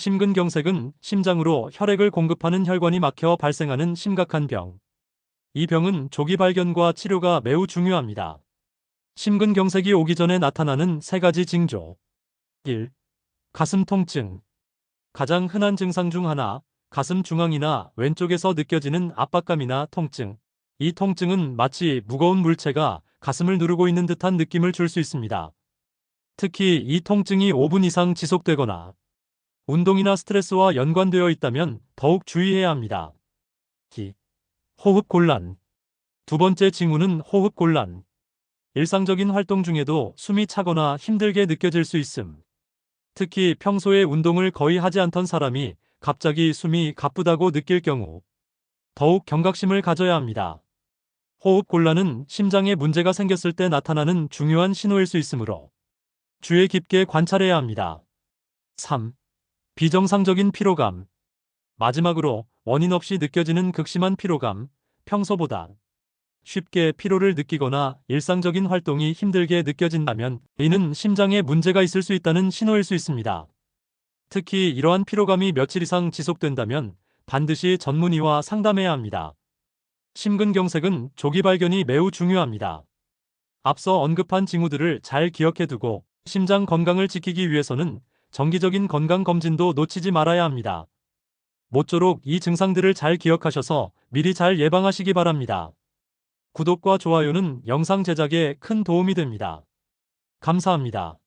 심근경색은 심장으로 혈액을 공급하는 혈관이 막혀 발생하는 심각한 병. 이 병은 조기 발견과 치료가 매우 중요합니다. 심근경색이 오기 전에 나타나는 세 가지 징조. 1. 가슴 통증. 가장 흔한 증상 중 하나, 가슴 중앙이나 왼쪽에서 느껴지는 압박감이나 통증. 이 통증은 마치 무거운 물체가 가슴을 누르고 있는 듯한 느낌을 줄 수 있습니다. 특히 이 통증이 5분 이상 지속되거나 운동이나 스트레스와 연관되어 있다면 더욱 주의해야 합니다. 기. 호흡 곤란. 두 번째 징후는 호흡 곤란. 일상적인 활동 중에도 숨이 차거나 힘들게 느껴질 수 있음. 특히 평소에 운동을 거의 하지 않던 사람이 갑자기 숨이 가쁘다고 느낄 경우 더욱 경각심을 가져야 합니다. 호흡 곤란은 심장에 문제가 생겼을 때 나타나는 중요한 신호일 수 있으므로 주의 깊게 관찰해야 합니다. 3. 비정상적인 피로감. 마지막으로 원인 없이 느껴지는 극심한 피로감, 평소보다 쉽게 피로를 느끼거나 일상적인 활동이 힘들게 느껴진다면 이는 심장에 문제가 있을 수 있다는 신호일 수 있습니다. 특히 이러한 피로감이 며칠 이상 지속된다면 반드시 전문의와 상담해야 합니다. 심근경색은 조기 발견이 매우 중요합니다. 앞서 언급한 징후들을 잘 기억해 두고 심장 건강을 지키기 위해서는 정기적인 건강 검진도 놓치지 말아야 합니다. 모쪼록 이 증상들을 잘 기억하셔서 미리 잘 예방하시기 바랍니다. 구독과 좋아요는 영상 제작에 큰 도움이 됩니다. 감사합니다.